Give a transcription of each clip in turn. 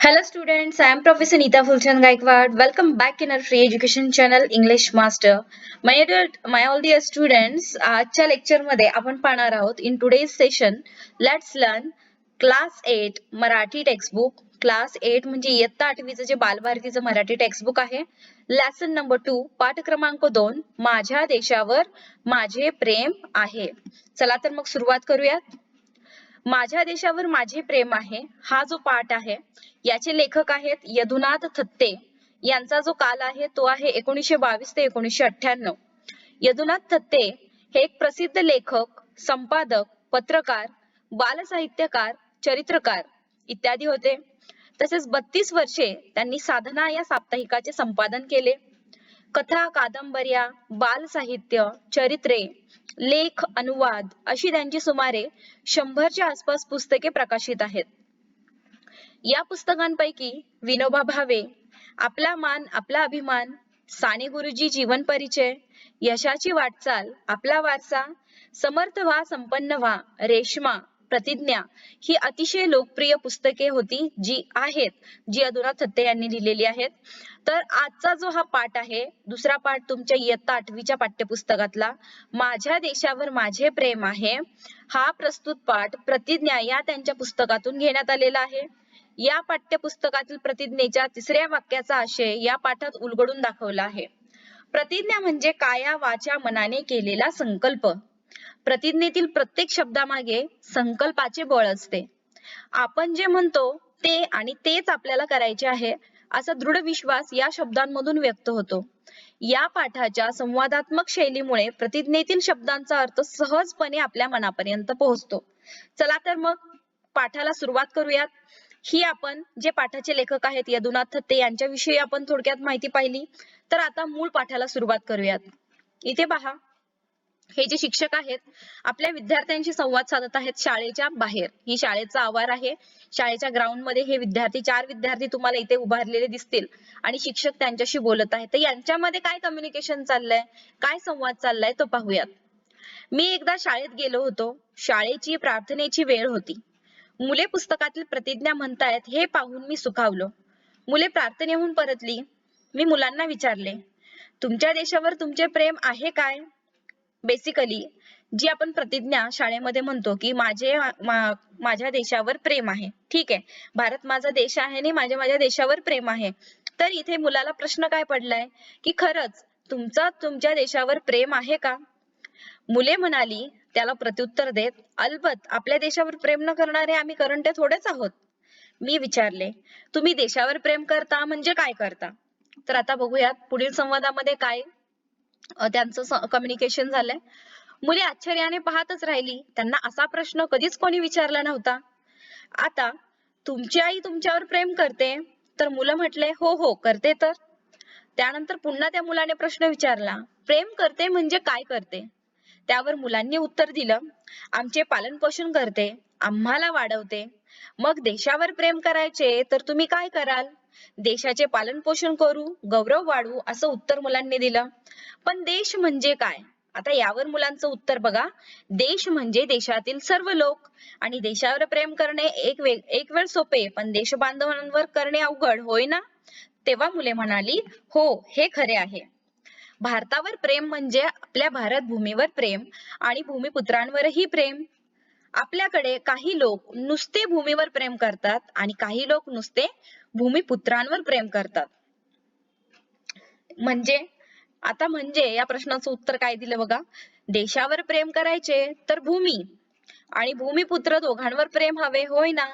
Hello students सायम्प professor Neeta Phulchand Gaikwad welcome back in our free education channel English master my all my all the students आजच्या लेक्चरमध्ये आपण पाहणार आहोत in today session let's learn class eight Marathi textbook class eight म्हणजे इयत्ता आठवीचं जे बालभारतीचं मराठी टेक्स्टबुक आहे. लेसन नंबर टू पाठ क्रमांक दोन माझ्या देशावर माझे प्रेम आहे. चला तर मग सुरुवात करूयात. माझ्या देशावर माझे प्रेम आहे हा जो पाठ आहे याचे लेखक आहेत यदुनाथ थत्ते. यांचा जो काल आहे तो आहे एकोणीशे बावीस ते एकोणीसशे अठ्ठ्याण्णव. यदुनाथ थत्ते हे एक प्रसिद्ध लेखक संपादक पत्रकार बालसाहित्यकार चरित्रकार इत्यादी होते. तसेच बत्तीस वर्षे त्यांनी साधना या साप्ताहिकाचे संपादन केले. कथा कादंबऱ्या बाल साहित्य चरित्रे लेख अनुवाद अशी त्यांची सुमारे शंभरच्या आसपास पुस्तके प्रकाशित आहेत. या पुस्तकांपैकी विनोबा भावे आपला मान आपला अभिमान साने गुरुजी जीवन परिचय यशाची वाटचाल आपला वारसा समर्थ व्हा संपन्न व्हा रेश्मा प्रतिज्ञा ही अतिशय लोकप्रिय पुस्तके होती जी आहेत जी अधुनाथ थत्ते यांनी लिहिलेली आहेत. तर आजचा जो हा पाठ आहे दुसरा पाठ तुमच्या इयत्ता आठवीच्या पाठ्यपुस्तकातला माझ्या देशावर माझे प्रेम आहे हा प्रस्तुत पाठ प्रतिज्ञा या त्यांच्या पुस्तकातून घेण्यात आलेला आहे. या पाठ्यपुस्तकातील प्रतिज्ञेच्या तिसऱ्या वाक्याचा आशय या पाठात उलगडून दाखवला आहे. प्रतिज्ञा म्हणजे काया वाचा मनाने केलेला संकल्प. प्रतिज्ञेतील प्रत्येक शब्दामागे संकल्पाचे बळ असते. आपण जे म्हणतो ते आणि तेच आपल्याला करायचे आहे असा दृढ विश्वास या शब्दांमधून व्यक्त होतो. या पाठाच्या संवादात्मक शैलीमुळे प्रतिज्ञेतील शब्दांचा अर्थ सहजपणे आपल्या मनापर्यंत पोहोचतो. चला तर मग पाठाला सुरुवात करूयात. ही आपण जे पाठाचे लेखक आहेत यदुनाथ थत्ते यांच्याविषयी आपण थोडक्यात माहिती पाहिली. तर आता मूळ पाठाला सुरुवात करूयात. इथे पहा. हे जे शिक्षक आहेत आपल्या विद्यार्थ्यांशी संवाद साधत आहेत शाळेच्या बाहेर. ही शाळेचा आवार आहे. शाळेच्या ग्राउंडमध्ये हे विद्यार्थी चार विद्यार्थी तुम्हाला इथे उभारलेले दिसतील आणि शिक्षक त्यांच्याशी बोलत आहेत. तर यांच्यामध्ये काय कम्युनिकेशन चाललंय? काय संवाद चाललाय तो पाहूयात. मी एकदा शाळेत गेलो होतो. शाळेची प्रार्थनेची वेळ होती. मुले पुस्तकातील प्रतिज्ञा म्हणतायत हे पाहून मी सुखावलो. मुले प्रार्थनेहून परतली. मी मुलांना विचारले तुमच्या देशावर तुमचे प्रेम आहे काय? बेसिकली जी आपण प्रतिज्ञा शाळेमध्ये म्हणतो की माझे माझ्या देशावर प्रेम आहे. ठीक आहे? भारत माझा देश आहे आणि माझ्या माझ्या देशावर प्रेम आहे. तर इथे मुलाला प्रश्न काय पडलाय? की खरंच तुमचा तुमच्या देशावर प्रेम आहे का? मुले म्हणाली त्याला प्रत्युत्तर देत अलबत आपल्या देशावर प्रेम न करणारे आम्ही करंटे थोडेच आहोत. मी विचारले तुम्ही देशावर प्रेम करता म्हणजे काय करता? तर आता बघूयात पुढील संवादामध्ये काय त्यांचं कम्युनिकेशन झालंय. मुले आश्चर्याने पाहतच राहिली. त्यांना असा प्रश्न कधीच कोणी विचारला नव्हता. आता तुमची आई तुमच्यावर प्रेम करते? तर मुलं म्हटले हो हो करते तर. त्यानंतर पुन्हा त्या मुलाने प्रश्न विचारला प्रेम करते म्हणजे काय करते? त्यावर मुलांनी उत्तर दिलं आमचे पालन पोषण करते आम्हाला वाढवते. मग देशावर प्रेम करायचे तर तुम्ही काय कराल? देशाचे पालन पोषण करू गौरव वाढवू असं उत्तर मुलांनी दिलं. पण देश म्हणजे काय? आता यावर मुलांचं उत्तर बघा. देश म्हणजे देशातील सर्व लोक आणि देशावर प्रेम करणे एक वेळ एक वेळ सोपे पण देश बांधवांवर करणे अवघड होय ना? तेव्हा मुले म्हणाली हो हे खरे आहे. भारतावर प्रेम म्हणजे आपल्या भारत भूमीवर प्रेम आणि भूमिपुत्रांवरही प्रेम. आपल्याकडे काही लोक नुसते भूमीवर प्रेम करतात आणि काही लोक नुसते भूमिपुत्रांवर प्रेम करतात. म्हणजे आता म्हणजे या प्रश्नाचं उत्तर काय दिलं बघा? देशावर प्रेम करायचे तर भूमी आणि भूमिपुत्र दोघांवर प्रेम हवे होय ना?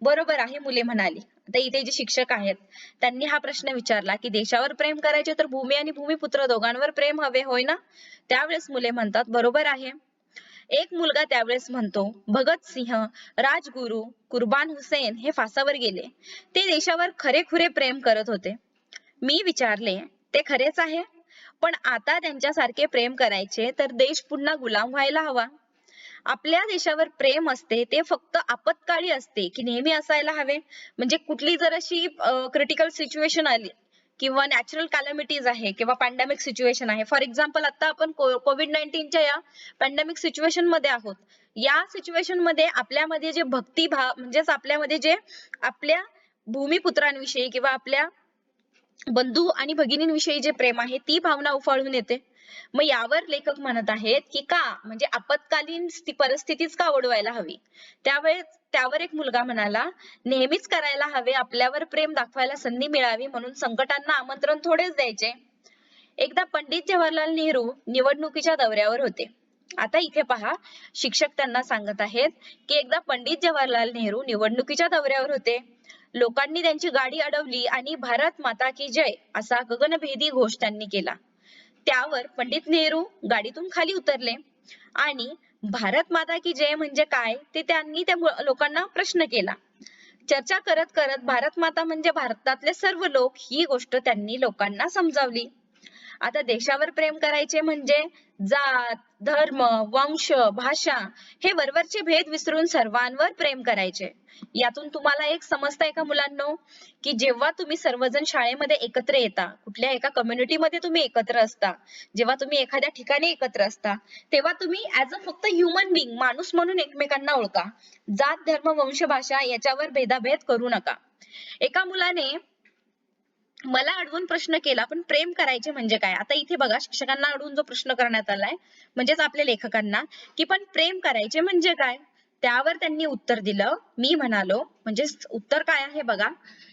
बरोबर आहे मुले म्हणाली. आता इथे जे शिक्षक आहेत त्यांनी हा प्रश्न विचारला की देशावर प्रेम करायचे तर भूमी आणि भूमिपुत्र दोघांवर प्रेम हवे होय ना? त्यावेळेस मुले म्हणतात बरोबर आहे. एक मुलगा त्यावेळेस म्हणतो भगत सिंह राजगुरु कुर्बान हुसेन हे फासावर गेले. ते देशावर खरेखुरे प्रेम करत होते. मी विचारले ते खरेच आहे? पण आता त्यांच्यासारखे प्रेम करायचे तर देश पुन्हा गुलाम व्हायला हवा. आपल्या देशावर प्रेम असते ते फक्त आपत्काळी असते की नेहमी असायला हवे. म्हणजे कुठली जर अशी क्रिटिकल सिच्युएशन आली किंवा नॅचरल कॅलॅमिटीज आहे किंवा पॅन्डेमिक सिच्युएशन आहे. फॉर एक्झाम्पल आता आपण कोविड नाईन्टीनच्या या पॅन्डेमिक सिच्युएशनमध्ये आहोत. या सिच्युएशनमध्ये आपल्यामध्ये जे भक्तिभाव म्हणजेच आपल्यामध्ये जे आपल्या भूमिपुत्रांविषयी किंवा आपल्या बंधू आणि भगिनींविषयी जे प्रेम आहे ती भावना उफाळून येते. मग यावर लेखक म्हणत आहेत की का? म्हणजे आपत्कालीन परिस्थितीच का ओढवायला हवी? त्यावेळेस त्यावर एक मुलगा म्हणाला नेहमीच करायला हवे आपल्यावर प्रेम दाखवायला संधी मिळावी म्हणून संकटांना आमंत्रण थोडेच द्यायचे. एकदा पंडित जवाहरलाल नेहरू निवडणुकीच्या दौऱ्यावर होते. आता इथे पहा शिक्षक त्यांना सांगत आहेत की एकदा पंडित जवाहरलाल नेहरू निवडणुकीच्या दौऱ्यावर होते. लोकांनी त्यांची गाडी अडवली आणि भारत माता की जय असा गगनभेदी घोष त्यांनी केला. त्यावर पंडित नेहरू गाडीतून खाली उतरले. आणि भारत माता की जय म्हणजे काय? ते त्यांनी त्या लोकांना प्रश्न केला. चर्चा करत करत भारत माता म्हणजे भारतातले सर्व लोक ही गोष्ट त्यांनी लोकांना समजावली. आता देशावर प्रेम करायचे म्हणजे जात धर्म वंश भाषा हे वरवरचे भेद विसरून सर्वांवर प्रेम करायचे. यातून तुम्हाला एक समजतंय का मुलांनो? की जेव्हा तुम्ही सर्वजण शाळेमध्ये एकत्र येता कुठल्या एका कम्युनिटी मध्ये तुम्ही एकत्र असता जेव्हा तुम्ही एखाद्या ठिकाणी एकत्र असता तेव्हा तुम्ही ऍज अ फक्त ह्युमन बिंग माणूस म्हणून एकमेकांना ओळखा. जात धर्म वंश भाषा याच्यावर भेदाभेद करू नका. एका मुलाने मला अडवून प्रश्न केला पण प्रेम करायचे म्हणजे काय? आता इथे बघा शिक्षकांना अडवून जो प्रश्न करण्यात आलाय म्हणजेच आपल्या लेखकांना की पण प्रेम करायचे म्हणजे काय? त्यावर त्यांनी उत्तर दिलं. मी म्हणालो म्हणजे उत्तर काय आहे बघा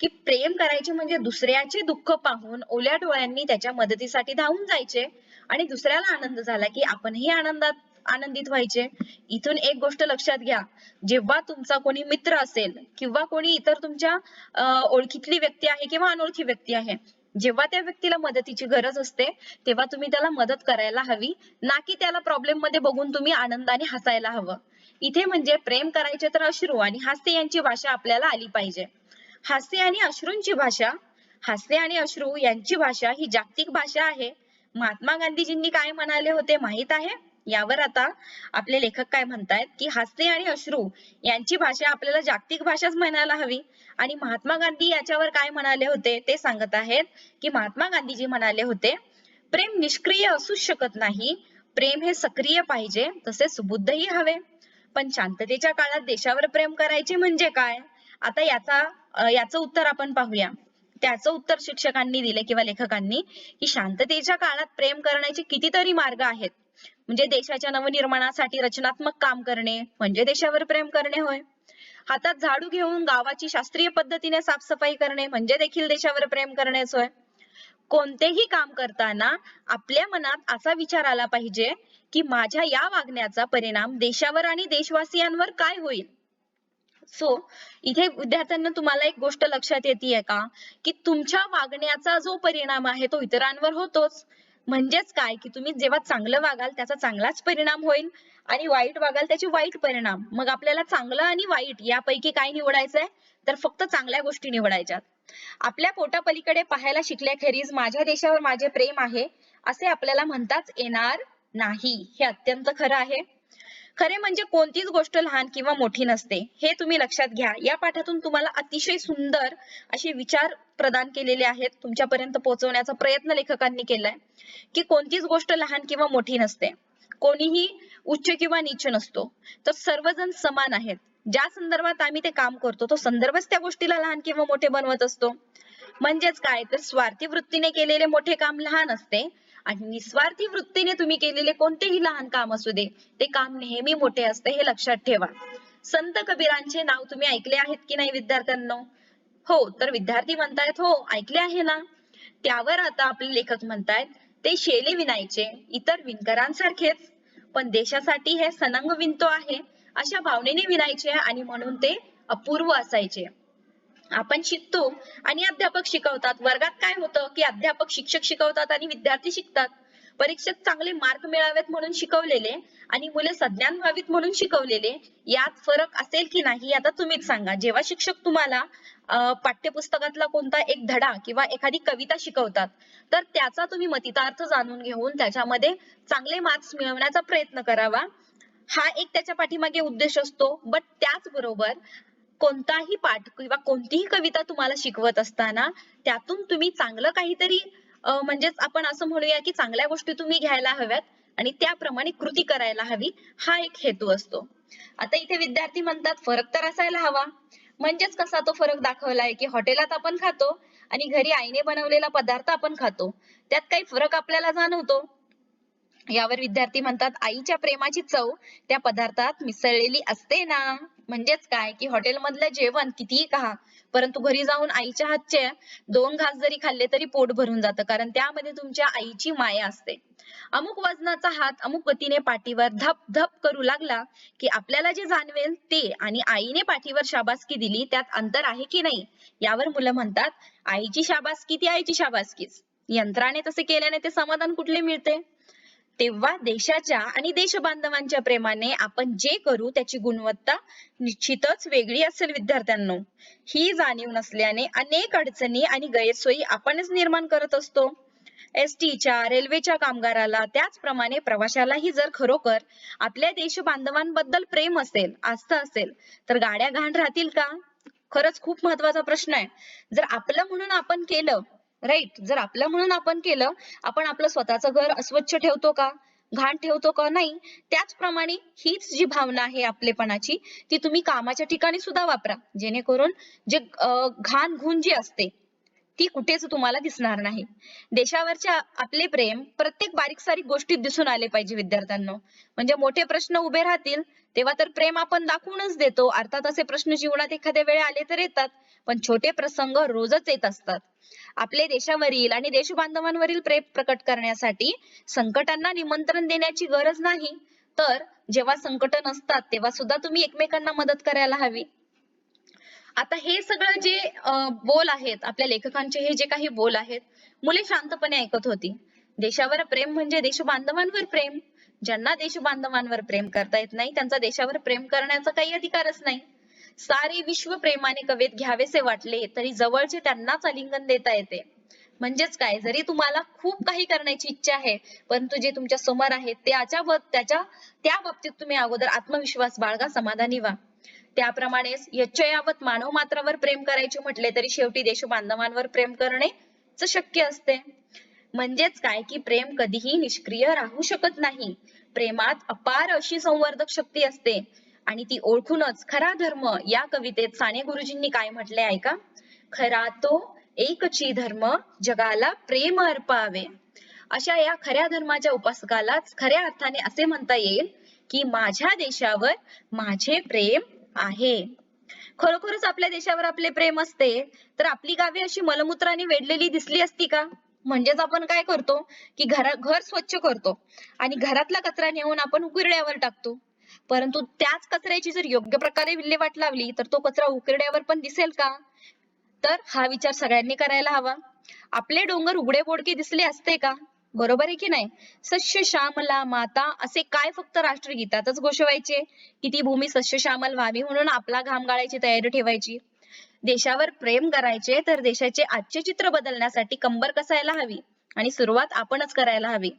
की प्रेम करायचे म्हणजे दुसऱ्याचे दुःख पाहून ओल्या डोळ्यांनी त्याच्या मदतीसाठी धावून जायचे आणि दुसऱ्याला आनंद झाला की आपणही आनंदात आनंदित व्हायचे. इथून एक गोष्ट लक्षात घ्या. जेव्हा तुमचा कोणी मित्र असेल किंवा कोणी इतर तुमच्या अं, ओळखीतली व्यक्ती आहे किंवा अनोळखी व्यक्ती आहे जेव्हा त्या व्यक्तीला मदतीची गरज असते तेव्हा तुम्ही त्याला मदत करायला हवी. ना की त्याला प्रॉब्लेममध्ये बघून तुम्ही आनंदाने हसायला हवं. इथे म्हणजे प्रेम करायचे तर अश्रू आणि हास्य यांची भाषा आपल्याला आली पाहिजे. हास्य आणि अश्रूंची भाषा हास्य आणि अश्रू यांची भाषा ही जागतिक भाषा आहे. महात्मा गांधीजींनी काय म्हणाले होते माहीत आहे? यावर आता आपले लेखक काय म्हणतायत? की हास्य आणि अश्रू यांची भाषा आपल्याला जागतिक भाषाच म्हणायला हवी. आणि महात्मा गांधी याच्यावर काय म्हणाले होते? ते सांगत आहेत की महात्मा गांधीजी म्हणाले होते प्रेम निष्क्रिय असूच शकत नाही. प्रेम हे सक्रिय पाहिजे. तसे सुबुद्धही हवे. पण शांततेच्या काळात देशावर प्रेम करायचे म्हणजे काय? आता याचा याचं उत्तर आपण पाहूया. त्याचं उत्तर शिक्षकांनी दिले किंवा लेखकांनी की शांततेच्या काळात प्रेम करण्याचे कितीतरी मार्ग आहेत. म्हणजे देशाच्या नवनिर्माणासाठी रचनात्मक काम करणे म्हणजे देशावर प्रेम करणे होय. हातात झाडू घेऊन गावाची शास्त्रीय पद्धतीने साफसफाई करणे म्हणजे देखील देशावर प्रेम करणेच होय. कोणतेही काम करताना आपल्या मनात असा विचार आला पाहिजे की माझ्या या वागण्याचा परिणाम देशावर आणि देशवासियांवर काय होईल? सो so, इथे विद्यार्थ्यांना तुम्हाला एक गोष्ट लक्षात येते का? की तुमच्या वागण्याचा जो परिणाम आहे तो इतरांवर होतोच. म्हणजेच काय? की तुम्ही जेव्हा चांगलं वागाल त्याचा चांगलाच परिणाम होईल आणि वाईट वागाल त्याचे वाईट परिणाम. मग आपल्याला चांगलं आणि वाईट यापैकी काय निवडायचंय? तर फक्त चांगल्या गोष्टी निवडायच्यात. आपल्या पोटापलीकडे पाहायला शिकल्याखेरीज माझ्या देशावर माझे प्रेम आहे असे आपल्याला म्हणताच येणार नाही. हे अत्यंत खरं आहे. खरे म्हणजे कोणतीच गोष्ट लहान किंवा मोठी नसते. हे तुम्ही लक्षात घ्या. या पाठातून तुम्हाला अतिशय सुंदर असे विचार प्रदान केलेले आहेत. तुमच्यापर्यंत पोहोचवण्याचा प्रयत्न लेखकांनी केलाय की कोणतीच गोष्ट लहान किंवा मोठी नसते. कोणीही उच्च किंवा नीच नसतो. तर सर्वजण समान आहेत. ज्या संदर्भात आम्ही ते काम करतो तो संदर्भच त्या गोष्टीला लहान किंवा मोठे बनवत असतो. म्हणजेच काय? तर स्वार्थी वृत्तीने केलेले मोठे काम लहान असते. आणि निस्वार्थी वृत्तीने तुम्ही केलेले कोणतेही लहान काम असू दे ते काम नेहमी मोठे असते हे लक्षात ठेवा. संत कबीरांचे नाव तुम्ही ऐकले आहेत की नाही विद्यार्थ्यांनो? हो तर विद्यार्थी म्हणतायत हो ऐकले आहे ना? त्यावर आता आपले लेखक म्हणतायत ते शेले विनायचे इतर विणकरांसारखेच. पण देशासाठी हे सनंग विणतो आहे अशा भावनेने विणायचे आणि म्हणून ते अपूर्व असायचे. आपण शिकतो आणि अध्यापक शिकवतात. वर्गात काय होतं की अध्यापक शिक्षक शिकवतात आणि विद्यार्थी शिकतात. परीक्षेत चांगले मार्क मिळावेत म्हणून शिकवलेले आणि मुले सज्ञान व्हावीत म्हणून शिकवलेले यात फरक असेल की नाही आता तुम्हीच सांगा. जेव्हा शिक्षक तुम्हाला पाठ्यपुस्तकातला कोणता एक धडा किंवा एखादी कविता शिकवतात तर त्याचा तुम्ही मतितार्थ जाणून घेऊन त्याच्यामध्ये चांगले मार्क्स मिळवण्याचा प्रयत्न करावा. हा एक त्याच्या पाठीमागे उद्देश असतो. बट त्याचबरोबर कोणताही पाठ किंवा कोणतीही कविता तुम्हाला शिकवत असताना त्यातून तुम्ही चांगलं काहीतरी म्हणजेच आपण असं म्हणूया की चांगल्या गोष्टी तुम्ही घ्यायला हव्यात आणि त्याप्रमाणे कृती करायला हवी हा एक हेतू असतो. आता इथे विद्यार्थी म्हणतात फरक तर असायला हवा. म्हणजेच कसा तो फरक दाखवलाय की हॉटेलात आपण खातो आणि घरी आईने बनवलेला पदार्थ आपण खातो. त्यात काही फरक आपल्याला जाणवतो. यावर विद्यार्थी म्हणतात आईच्या प्रेमाची चव त्या पदार्थात मिसळलेली असते ना. म्हणजेच काय? की हॉटेल मधलं जेवण कितीही खा परंतु घरी जाऊन आईच्या हातचे दोन घास जरी खाल्ले तरी पोट भरून जातं कारण त्यामध्ये तुमच्या आईची माया असते. अमुक वजनाचा हात अमुक गतीने पाठीवर धप धप करू लागला की आपल्याला जे जाणवेल ते आणि आईने पाठीवर शाबासकी दिली त्यात अंतर आहे की नाही? यावर मुलं म्हणतात आईची शाबासकी ती आईची शाबासकीच. यंत्राने तसे केल्याने ते समाधान कुठले मिळते? तेव्हा देशाच्या आणि देशबांधवांच्या प्रेमाने आपण जे करू त्याची गुणवत्ता निश्चितच वेगळी असेल विद्यार्थ्यांनो. ही जाणीव नसल्याने अनेक अडचणी आणि गैरसोयी आपणच निर्माण करत असतो. एसटी च्या रेल्वेच्या कामगाराला त्याचप्रमाणे प्रवाशालाही जर खरोखर आपल्या देश बांधवांबद्दल प्रेम असेल आस्था असेल तर गाड्या घाण राहतील का? खरंच खूप महत्त्वाचा प्रश्न आहे. जर आपलं म्हणून आपण केलं राईट जर आपलं म्हणून आपण केलं आपण आपलं स्वतःचं घर अस्वच्छ ठेवतो का? घाण ठेवतो का? नाही. त्याचप्रमाणे हीच जी भावना आहे आपलेपणाची ती तुम्ही कामाच्या ठिकाणी सुद्धा वापरा. जेणेकरून जे अं, घाण घुण जी असते ती कुठेच तुम्हाला दिसणार नाही. देशावरच्या आपले प्रेम प्रत्येक बारीक सारीक गोष्टीत दिसून आले पाहिजे विद्यार्थ्यांनो. म्हणजे मोठे प्रश्न उभे राहतील तेव्हा तर प्रेम आपण दाखवूनच देतो. अर्थात असे प्रश्न जीवनात एखाद्या वेळे आले तर येतात पण छोटे प्रसंग रोजच येत असतात. आपले देशावरील आणि देशबांधवांवरील प्रेम प्रकट करण्यासाठी संकटांना निमंत्रण देण्याची गरज नाही. तर जेव्हा संकट नसतात तेव्हा सुद्धा तुम्ही एकमेकांना मदत करायला हवी. आता हे सगळं जे बोल आहेत आपल्या लेखकांचे हे जे काही बोल आहेत मुले शांतपणे ऐकत होती. देशावर प्रेम म्हणजे देशबांधवांवर प्रेम. ज्यांना देशबांधवांवर प्रेम करता येत नाही त्यांचा देशावर प्रेम करण्याचा काही अधिकारच नाही. सारे विश्व प्रेमाने कवेत घ्यावेसे वाटले तरी जवळचे त्यांनाच आलिंगन देता येते. म्हणजेच काय? जरी तुम्हाला खूप काही करण्याची इच्छा आहे परंतु जे तुमच्यासमोर आहे त्याच्या त्याच्या त्या बाबतीत तुम्ही अगोदर आत्मविश्वास बाळगा समाधानी व्हा. त्याप्रमाणेच यच्चयावत मानव मात्रावर प्रेम करायचे म्हटले तरी शेवटी देश बांधवांवर प्रेम करणे शक्य असते. म्हणजेच काय की प्रेम कधीही निष्क्रिय राहू शकत नाही. प्रेमात अपार अशी संवर्धक शक्ती असते. आणि ती ओळखूनच खरा धर्म या कवितेत साने गुरुजींनी काय म्हटले ऐका खरा तो एकची धर्म जगाला प्रेम अर्पावे. अशा या खऱ्या धर्माच्या उपासकालाच खऱ्या अर्थाने असे म्हणता येईल की माझ्या देशावर माझे प्रेम आहे. खरोखरच आपल्या देशावर आपले प्रेम असते तर आपली गावे अशी मलमूत्राने वेढलेली दिसली असती का? म्हणजेच आपण काय करतो की घरा घर स्वच्छ करतो आणि घरातला कचरा नेऊन आपण उकिरड्यावर टाकतो. परंतु त्याच कचऱ्याची जर योग्य प्रकारे विल्हेवाट लावली तर तो कचरा उकिरड्यावर पण दिसेल का? तर हा विचार सगळ्यांनी करायला हवा. आपले डोंगर उघडे बोडके दिसले असते का? बरोबर आहे की नाही? सस्य श्यामला माता असे काय फक्त राष्ट्रगीतातच घोषवायचे? किती भूमी सस्य श्यामल व्हावी म्हणून आपला घाम गाळायची तयारी ठेवायची? देशावर प्रेम करायचे तर देशाचे आजचे चित्र बदलण्यासाठी कंबर कसायला हवी? आणि सुरुवात आपणच करायला हवी.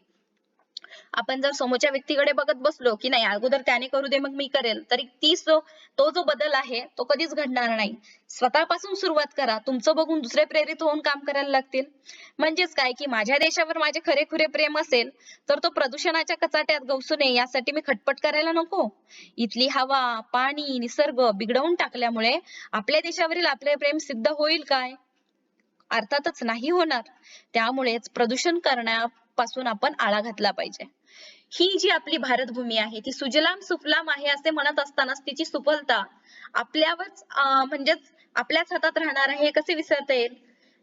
आपण जर समोरच्या व्यक्तीकडे बघत बसलो की नाही अगोदर त्याने करू दे मग मी करेल. तरी ती जो तो जो बदल आहे तो कधीच घडणार नाही. स्वतःपासून सुरुवात करा. तुमचं बघून दुसरे प्रेरित होऊन काम करायला लागतील. म्हणजेच काय की माझ्या देशावर माझे खरेखुरे प्रेम असेल तर तो प्रदूषणाच्या कचाट्यात गवसू नये यासाठी मी खटपट करायला नको. इथली हवा पाणी निसर्ग बिघडवून टाकल्यामुळे आपल्या देशावरील आपले प्रेम सिद्ध होईल काय? अर्थातच नाही होणार. त्यामुळेच प्रदूषण पासून आपण आळा घातला पाहिजे. ही जी आपली भारतभूमी आहे ती सुजलाम सुफलाम आहे असे म्हणत असतानाच तिची सुफलता आपल्यावरच म्हणजेच आपल्याच हातात राहणार आहे हे कसे विसरता येईल?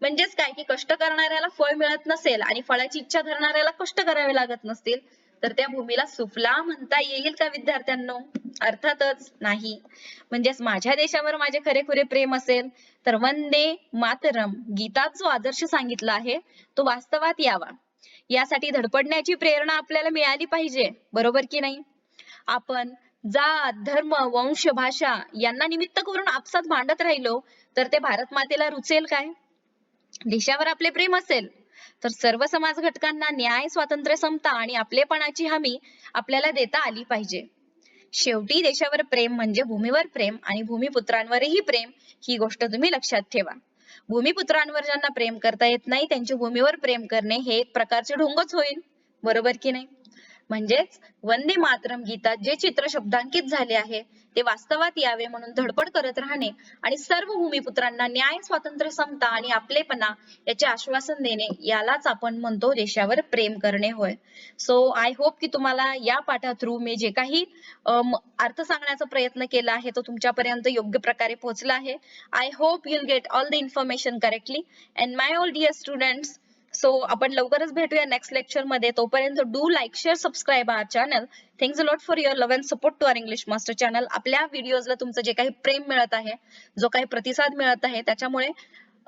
म्हणजेच काय? की कष्ट करणाऱ्याला फळ मिळत नसेल आणि फळाची इच्छा धरणाऱ्याला कष्ट करावे लागत नसतील तर त्या भूमीला सुफला म्हणता येईल का विद्यार्थ्यांनो? अर्थातच नाही. म्हणजेच माझ्या देशावर माझे खरेखुरे प्रेम असेल तर वंदे मातरम गीतात जो आदर्श सांगितला आहे तो वास्तवात यावा. यासाठी धडपडण्याची प्रेरणा आपल्याला मिळाली पाहिजे. बरोबर की नाही? आपण जात धर्म वंश भाषा यांना निमित्त करून आपसात भांडत राहिलो तर ते भारत मातेला रुचेल काय? देशावर आपले प्रेम असेल तर सर्व समाज घटकांना न्याय स्वातंत्र्य समता आणि आपलेपणाची हमी आपल्याला देता आली पाहिजे. शेवटी देशावर प्रेम म्हणजे भूमीवर प्रेम आणि भूमिपुत्रांवरही प्रेम ही गोष्ट तुम्ही लक्षात ठेवा. भूमिपुत्रांवर ज्यांना प्रेम करता येत नाही त्यांचे भूमीवर प्रेम करणे हे एक प्रकारचे ढोंगच होईल. बरोबर की नाही? म्हणजेच वंदे मातरम गीतात जे चित्र शब्दांकित झाले आहे ते वास्तवात यावे म्हणून धडपड करत राहणे आणि सर्व भूमिपुत्रांना न्याय स्वातंत्र्य समता आणि आपलेपणा याचे आश्वासन देणे यालाच आपण म्हणतो देशावर प्रेम करणे होय. सो आय होप की तुम्हाला या पाठा थ्रू मी जे काही अर्थ सांगण्याचा प्रयत्न केला आहे तो तुमच्यापर्यंत योग्य प्रकारे पोहोचला आहे. I hope you'll get all the information correctly and my all dear students so आपण लवकरच भेटूया नेक्स्ट लेक्चरमध्ये. तोपर्यंत do like share subscribe our channel thanks lot for your love and support to our English master channel आपल्या व्हिडिओजला तुमचं जे काही प्रेम मिळत आहे जो काही प्रतिसाद मिळत आहे त्याच्यामुळे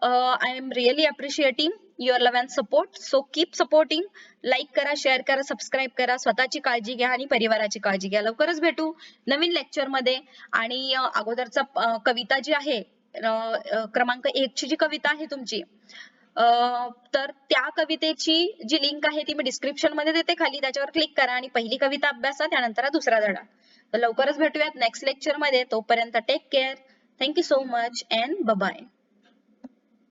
I am really appreciating your love and support so keep supporting like करा शेअर करा सबस्क्राईब करा. स्वतःची काळजी घ्या आणि परिवाराची काळजी घ्या. लवकरच भेटू नवीन लेक्चरमध्ये. आणि अगोदरचा कविता जी आहे क्रमांक एक ची जी कविता आहे तुमची अं, तर त्या कवितेची जी लिंक आहे ती मी डिस्क्रिप्शनमध्ये देते. खाली त्याच्यावर क्लिक करा आणि पहिली कविता अभ्यासा त्यानंतर हा दुसरा धडा. लवकरच भेटूयात नेक्स्ट लेक्चरमध्ये. तोपर्यंत take care thank you so much and bye